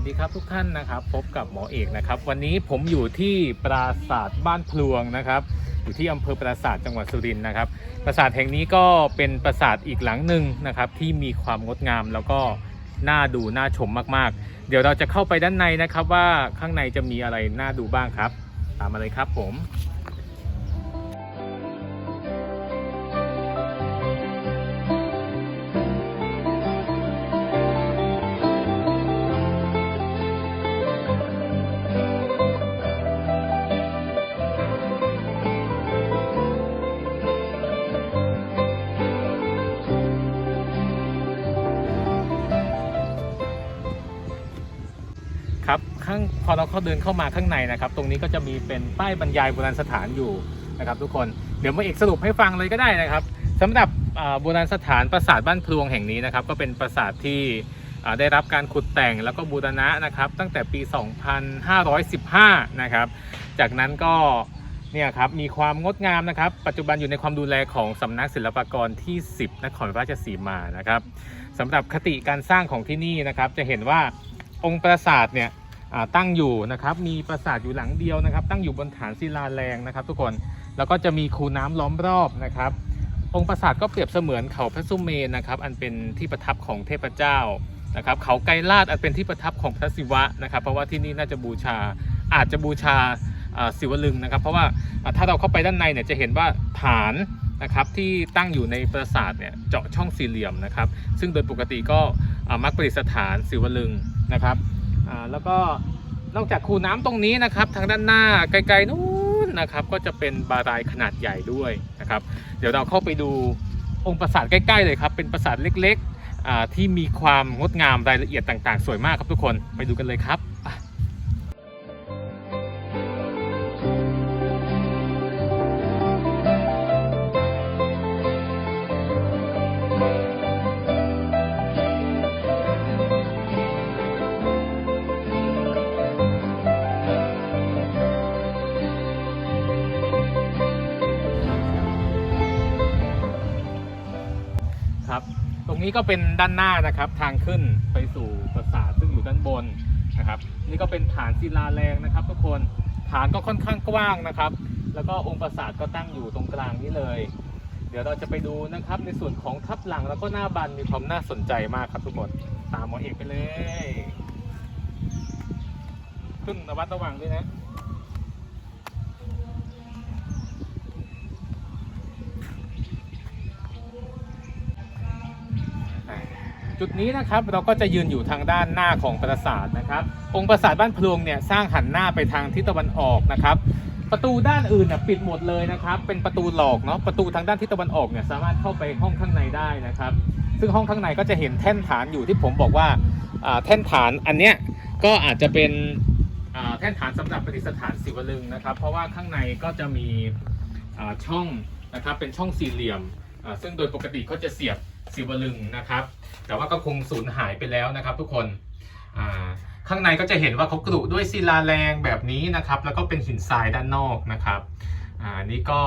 สวัสดีครับทุกท่านนะครับ พบกับหมอเอกนะครับ วันนี้ผมอยู่ที่ปราสาทบ้านพลวงนะครับ อยู่ที่อำเภอปราสาทจังหวัดสุรินทร์นะครับ ปราสาทแห่งนี้ก็เป็นปราสาทอีกหลังหนึ่งนะครับ ที่มีความงดงามแล้วก็น่าดูน่าชมมากๆ เดี๋ยวเราจะเข้าไปด้านในนะครับว่าข้างในจะมีอะไรน่าดูบ้างครับ ตามมาเลยครับผม ข้างพอเราเข้าเดินเข้ามาข้างในนะครับ ตรงนี้ก็จะมีเป็นป้ายบรรยายโบราณสถานอยู่นะครับ ทุกคนเดี๋ยวมาเอกสรุปให้ฟังเลยก็ได้นะครับสำหรับโบราณสถานปราสาทบ้านพลวงแห่งนี้นะครับ ก็เป็นปราสาทที่ได้รับการขุดแต่งแล้วก็บูรณะนะครับ ตั้งแต่ปี 2515 นะครับ จากนั้นก็เนี่ยครับมีความงดงามนะครับ ปัจจุบันอยู่ในความดูแลของสำนักศิลปากรที่ 10 นครราชสีมานะครับสำหรับคติการสร้างของที่นี่นะครับ จะเห็นว่าองค์ปราสาทเนี่ย ตั้งอยู่นะครับ มีปราสาทอยู่หลังเดียวนะครับ ตั้งอยู่บนฐานศิลาแรงนะครับ ทุกคนแล้วก็จะมีคูน้ำล้อมรอบนะครับ องค์ปราสาทก็เปรียบเสมือนเขาพระสุเมนนะครับ อันเป็นที่ประทับของเทพเจ้านะครับ เขาไกรลาดอันเป็นที่ประทับของพระศิวะนะครับ เพราะว่าที่นี่น่าจะบูชาอาจจะบูชาศิวลึงนะครับ เพราะว่าถ้าเราเข้าไปด้านในเนี่ยจะเห็นว่าฐานนะครับที่ตั้งอยู่ในปราสาทเนี่ยเจาะช่องสี่เหลี่ยมนะครับ ซึ่งโดยปกติก็มักประดิษฐานศิวลึงนะครับ อ่าแล้วก็นอกจากคูน้ำตรงนี้นะครับ ทางด้านหน้าไกลๆนู้นนะครับ ก็จะเป็นบารายขนาดใหญ่ด้วยนะครับ เดี๋ยวเราเข้าไปดูองค์ปราสาทใกล้ๆเลยครับ เป็นปราสาทเล็กๆที่มีความงดงามรายละเอียดต่างๆ สวยมากครับทุกคนไปดูกันเลยครับ นี้ก็เป็นด้านหน้านะครับทางขึ้นไปสู่ปราสาทซึ่งอยู่ด้านบนนะครับนี่ก็เป็นฐานศิลาแรงนะครับ ทุกคนฐานก็ค่อนข้างกว้างนะครับ แล้วก็องค์ปราสาทก็ตั้งอยู่ตรงกลางนี้เลย เดี๋ยวเราจะไปดูนะครับในส่วนของทับหลังแล้วก็หน้าบันมีความน่าสนใจมากครับทุกคนตามหมอเอกไปเลย ขึ้นระวัดระวังด้วยนะ จุดนี้นะครับเราก็จะยืนอยู่ทางด้านหน้าของปราสาทนะครับ องค์ปราสาทบ้านพลวงเนี่ยสร้างหันหน้าไปทางทิศตะวันออกนะครับ ประตูด้านอื่นเนี่ยปิดหมดเลยนะครับ เป็นประตูหลอกเนาะประตูทางด้านทิศตะวันออกเนี่ยสามารถเข้าไปห้องข้างในได้นะครับ ซึ่งห้องข้างในก็จะเห็นแท่นฐานอยู่ที่ผมบอกว่าแท่นฐานอันเนี้ยก็อาจจะเป็นแท่นฐานสำหรับประดิษฐานศิวลึงนะครับ เพราะว่าข้างในก็จะมีช่องนะครับเป็นช่องสี่เหลี่ยม ซึ่งโดยปกติเขาจะเสียบ ศิวลึงนะครับ แต่ว่าก็คงสูญหายไปแล้วนะครับ ทุกคนข้างในก็จะเห็นว่าเขากรุด้วยศิลาแรงแบบนี้นะครับ แล้วก็เป็นหินทรายด้านนอกนะครับอ่านี่ก็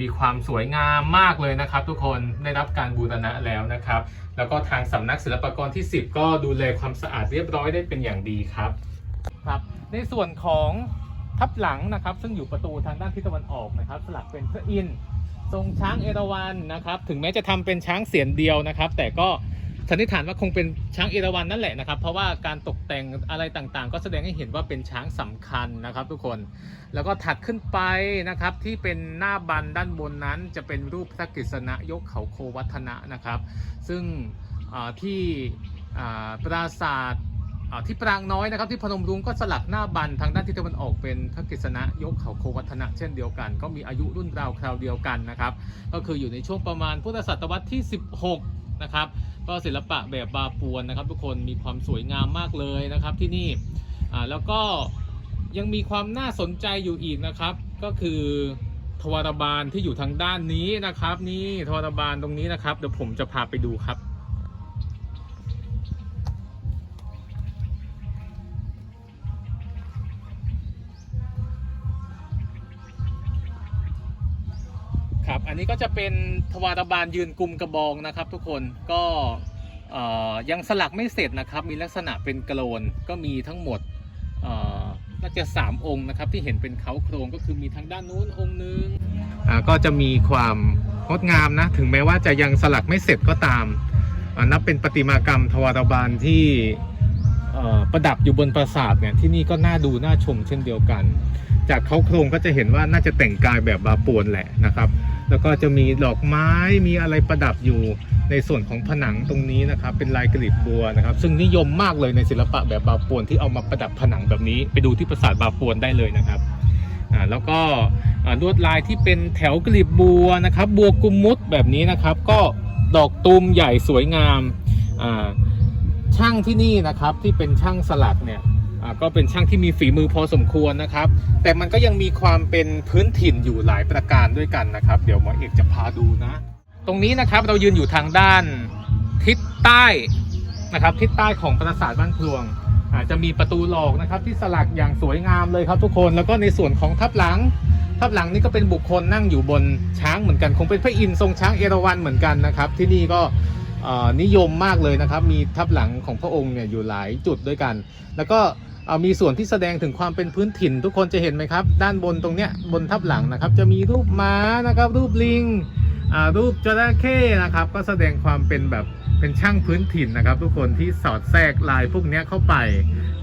มีความสวยงามมากเลยนะครับ ทุกคนได้รับการบูรณะแล้วนะครับ แล้วก็ทางสำนักศิลปากรที่ 10 ก็ดูแลความสะอาดเรียบร้อยได้เป็นอย่างดีครับครับ ในส่วนของทับหลังนะครับ ซึ่งอยู่ประตูทางด้านทิศตะวันออกนะครับ สลักเป็นพระอินทร์ ทรงช้างเอราวัณนะครับ ถึงแม้จะทำเป็นช้างเสียนเดียวนะครับ แต่ก็สันนิษฐานว่าคงเป็นช้างเอราวัณนั่นแหละนะครับ เพราะว่าการตกแต่งอะไรต่างๆ ก็แสดงให้เห็นว่าเป็นช้างสำคัญนะครับ ทุกคน แล้วก็ถัดขึ้นไปนะครับที่เป็นหน้าบันด้านบนนั้น จะเป็นรูปพระกฤษณะยกเขาโควัฒนะนะครับ ซึ่งที่ปราสาท ที่ปรางน้อยนะครับที่พนมรุ้งก็สลักหน้าบันทางด้านทิศตะวันออกเป็นพระกฤษณะยกเขาโควัฒนะเช่นเดียวกัน ก็มีอายุรุ่นราวคราวเดียวกันนะครับ ก็คืออยู่ในช่วงประมาณพุทธศตวรรษที่ 16 นะครับ ก็ศิลปะแบบบาปวนนะครับ ทุกคนมีความสวยงามมากเลยนะครับที่นี่แล้วก็ยังมีความน่าสนใจอยู่อีกนะครับ ก็คือทวารบาลที่อยู่ทางด้านนี้นะครับ นี่ทวารบาลตรงนี้นะครับเดี๋ยวผมจะพาไปดูครับ ครับ อันนี้ก็จะเป็นทวารบาลยืนกุมกระบองนะครับ ทุกคนก็ยังสลักไม่เสร็จนะครับ มีลักษณะเป็นกระโลนก็มีทั้งหมดน่าจะสามองค์นะครับ ที่เห็นเป็นเขาโครงก็คือมีทางด้านนู้นองค์นึงอ่าก็จะมีความงดงามนะ ถึงแม้ว่าจะยังสลักไม่เสร็จก็ตาม นับเป็นประติมากรรมทวารบาลที่ประดับอยู่บนปราสาทเนี่ยที่นี่ก็น่าดูน่าชมเช่นเดียวกัน จากเขาโครงก็จะเห็นว่าน่าจะแต่งกายแบบบาปวนแหละนะครับ แล้วก็จะมีดอกไม้มีอะไรประดับอยู่ในส่วนของผนังตรงนี้นะครับ เป็นลายกลีบบัวนะครับ ซึ่งนิยมมากเลยในศิลปะแบบบาปวนที่เอามาประดับผนังแบบนี้ ไปดูที่ปราสาทบาปวนได้เลยนะครับอ่าแล้วก็ลวดลายที่เป็นแถวกลีบบัวนะครับ บัวกุมมุดแบบนี้นะครับ ก็ดอกตูมใหญ่สวยงามอ่าช่างที่นี่นะครับที่เป็นช่างสลักเนี่ย ก็เป็นช่างที่มีฝีมือพอสมควรนะครับ แต่มันก็ยังมีความเป็นพื้นถิ่นอยู่หลายประการด้วยกันนะครับ เดี๋ยวหมอเอกจะพาดูนะ ตรงนี้นะครับเรายืนอยู่ทางด้านทิศใต้นะครับ ทิศใต้ของปราสาทบ้านพลวงอาจจะมีประตูหลอกนะครับ ที่สลักอย่างสวยงามเลยครับทุกคนแล้วก็ในส่วนของทับหลัง ทับหลังนี่ก็เป็นบุคคลนั่งอยู่บนช้างเหมือนกัน คงเป็นพระอินทร์ทรงช้างเอราวัณเหมือนกันนะครับ ที่นี่ก็นิยมมากเลยนะครับ มีทับหลังของพระองค์เนี่ยอยู่หลายจุดด้วยกัน แล้วก็ เอ่อมีส่วนที่แสดงถึงความเป็นพื้นถิ่น ทุกคนจะเห็นไหมครับ ด้านบนตรงเนี้ยบนทับหลังนะครับ จะมีรูปม้านะครับ รูปลิงอ่ารูปจระเข้นะครับ ก็แสดงความเป็นแบบเป็นช่างพื้นถิ่นนะครับ ทุกคนที่สอดแทรกลายพวกเนี้ยเข้าไป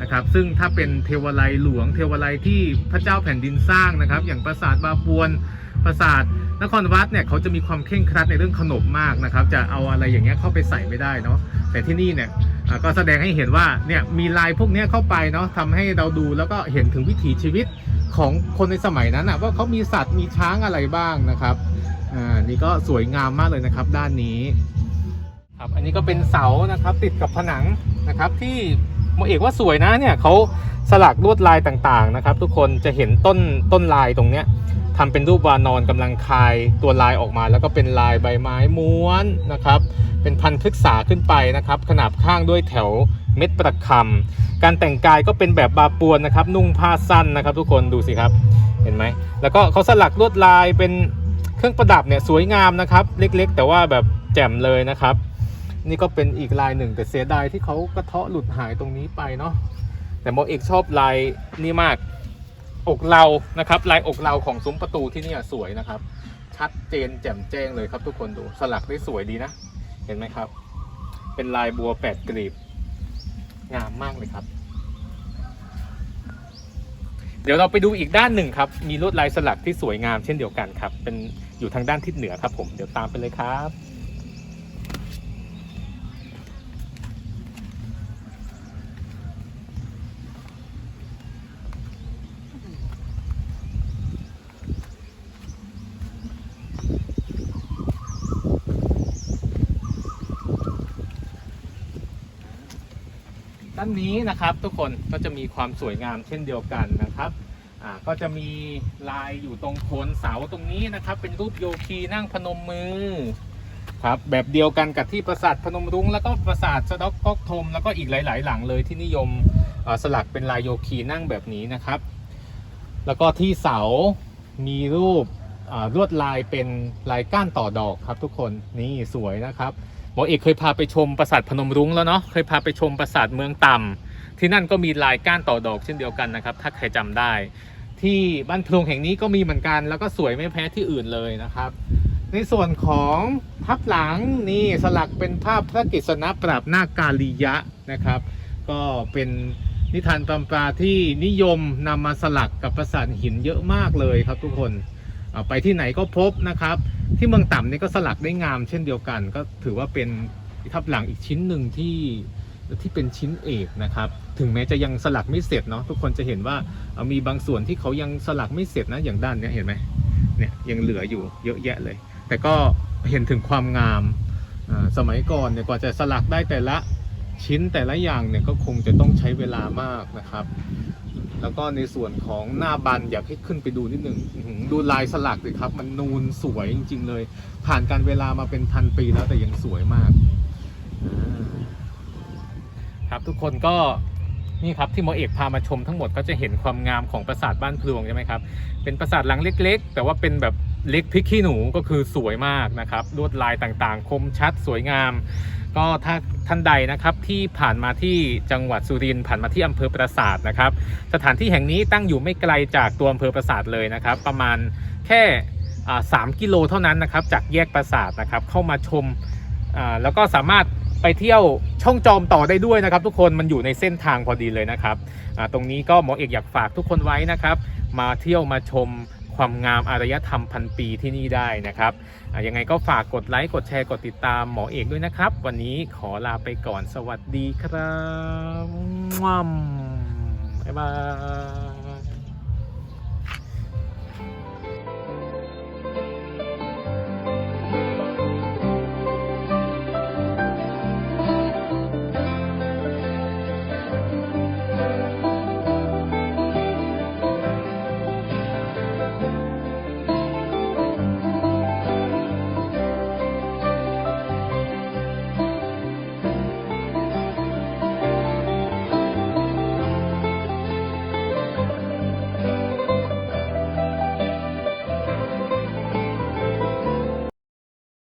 นะครับ ซึ่งถ้าเป็นเทวาลัยหลวงเทวาลัยที่พระเจ้าแผ่นดินสร้างนะครับ อย่างปราสาทบาปวน ปราสาทนครวัดเนี่ยเขาจะมีความเคร่งครัดในเรื่องขนบมากนะครับ จะเอาอะไรอย่างเงี้ยเข้าไปใส่ไม่ได้เนาะแต่ที่นี่เนี่ยก็แสดงให้เห็นว่าเนี่ยมีลายพวกเนี้ยเข้าไปเนาะทำให้เราดูแล้วก็เห็นถึงวิถีชีวิตของคนในสมัยนั้นอะว่าเขามีสัตว์มีช้างอะไรบ้างนะครับอ่านี่ก็สวยงามมากเลยนะครับ ด้านนี้ครับอันนี้ก็เป็นเสานะครับติดกับผนังนะครับ ที่โมเอกว่าสวยนะเนี่ยเขาสลักลวดลายต่างๆนะครับ ทุกคนจะเห็นต้นต้นลายตรงเนี้ย ทำเป็นรูปวานอนกำลังคายตัวลายออกมา แล้วก็เป็นลายใบไม้ม้วนนะครับ เป็นพันธุ์พฤกษาขึ้นไปนะครับ ขนาบข้างด้วยแถวเม็ดประคำการแต่งกายก็เป็นแบบบาปวนนะครับ นุ่งผ้าสั้นนะครับ ทุกคนดูสิครับเห็นไหม แล้วก็เขาสลักลวดลายเป็นเครื่องประดับเนี่ยสวยงามนะครับ เล็กๆ แต่ว่าแบบแจ่มเลยนะครับ นี่ก็เป็นอีกลายหนึ่งแต่เสียดายที่เขากระเทาะหลุดหายตรงนี้ไปเนาะแต่โมเอกชอบลายนี่มาก อกเรานะครับ ลายอกเราของซุ้มประตูที่นี่สวยนะครับ ชัดเจนแจ่มแจ้งเลยครับ ทุกคนดูสลักได้สวยดีนะ เห็นไหมครับ เป็นลายบัวแปดกลีบ งามมากเลยครับ เดี๋ยวเราไปดูอีกด้านหนึ่งครับ มีลวดลายสลักที่สวยงามเช่นเดียวกันครับ เป็นอยู่ทางด้านทิศเหนือครับ ผมเดี๋ยวตามไปเลยครับ ด้านนี้นะครับทุกคนก็จะมีความสวยงามเช่นเดียวกันนะครับก็จะมีลายอยู่ตรงโคนเสาตรงนี้นะครับ เป็นรูปโยคีนั่งพนมมือครับแบบเดียวกันกับที่ปราสาทพนมรุ้งแล้วก็ปราสาทสะดอกกอกทมแล้วก็อีกหลาย ๆ หลังเลยที่นิยมสลักเป็นลายโยคีนั่งแบบนี้นะครับ แล้วก็ที่เสามีรูปลวดลายเป็นลายก้านต่อดอกครับทุกคนนี่สวยนะครับ หมอเอกเคยพาไปชมปราสาทพนมรุ้งแล้วเนาะเคยพาไปชมปราสาทเมืองต่ำที่นั่นก็มีลายก้านต่อดอกเช่นเดียวกันนะครับ ถ้าใครจำได้ ที่บ้านพลงแห่งนี้ก็มีเหมือนกัน แล้วก็สวยไม่แพ้ที่อื่นเลยนะครับ ในส่วนของทับหลังนี่สลักเป็นภาพพระกฤษณะปราบนาคกาลียะนะครับ ก็เป็นนิทานตำราที่นิยมนำมาสลักกับปราสาทหินเยอะมากเลยครับทุกคนไปที่ไหนก็พบนะครับ ที่เมืองต่ำนี่ก็สลักได้งามเช่นเดียวกัน ก็ถือว่าเป็นทับหลังอีกชิ้นหนึ่งที่ที่เป็นชิ้นเอกนะครับ ถึงแม้จะยังสลักไม่เสร็จเนาะทุกคนจะเห็นว่ามีบางส่วนที่เขายังสลักไม่เสร็จนะอย่างด้านเนี้ยเห็นไหมเนี่ยยังเหลืออยู่เยอะแยะเลย แต่ก็เห็นถึงความงามสมัยก่อนเนี่ยกว่าจะสลักได้แต่ละชิ้นแต่ละอย่างเนี่ยก็คงจะต้องใช้เวลามากนะครับ แล้วก็ในส่วนของหน้าบันอยากให้ขึ้นไปดูนิดหนึ่งดูลายสลักเลยครับ มันนูนสวยจริง ๆ เลย ผ่านการเวลามาเป็นพันปีแล้วแต่ยังสวยมาก ครับทุกคนก็นี่ครับที่หมอเอกพามาชมทั้งหมดก็จะเห็นความงามของปราสาทบ้านพลวงใช่ไหมครับ เป็นปราสาทหลังเล็ก ๆ แต่ว่าเป็นแบบเล็กพริกขี้หนูก็คือสวยมากนะครับลวดลายต่างๆ คมชัดสวยงาม ก็ถ้าท่านใดนะครับที่ผ่านมาที่จังหวัดสุรินทร์ผ่านมาที่อำเภอปราสาทนะครับ สถานที่แห่งนี้ตั้งอยู่ไม่ไกลจากตัวอำเภอปราสาทเลยนะครับ ประมาณแค่สามกิโลเท่านั้นนะครับจากแยกปราสาทนะครับเข้ามาชมแล้วก็สามารถไปเที่ยวช่องจอมต่อได้ด้วยนะครับ ทุกคนมันอยู่ในเส้นทางพอดีเลยนะครับตรงนี้ก็หมอเอกอยากฝากทุกคนไว้นะครับ มาเที่ยวมาชม ความงามอารยธรรมพันปีที่นี่ได้นะครับยังไงก็ฝากกดไลค์กดแชร์กดติดตามหมอเอกด้วยนะครับ วันนี้ขอลาไปก่อนสวัสดีครับบ๊ายบาย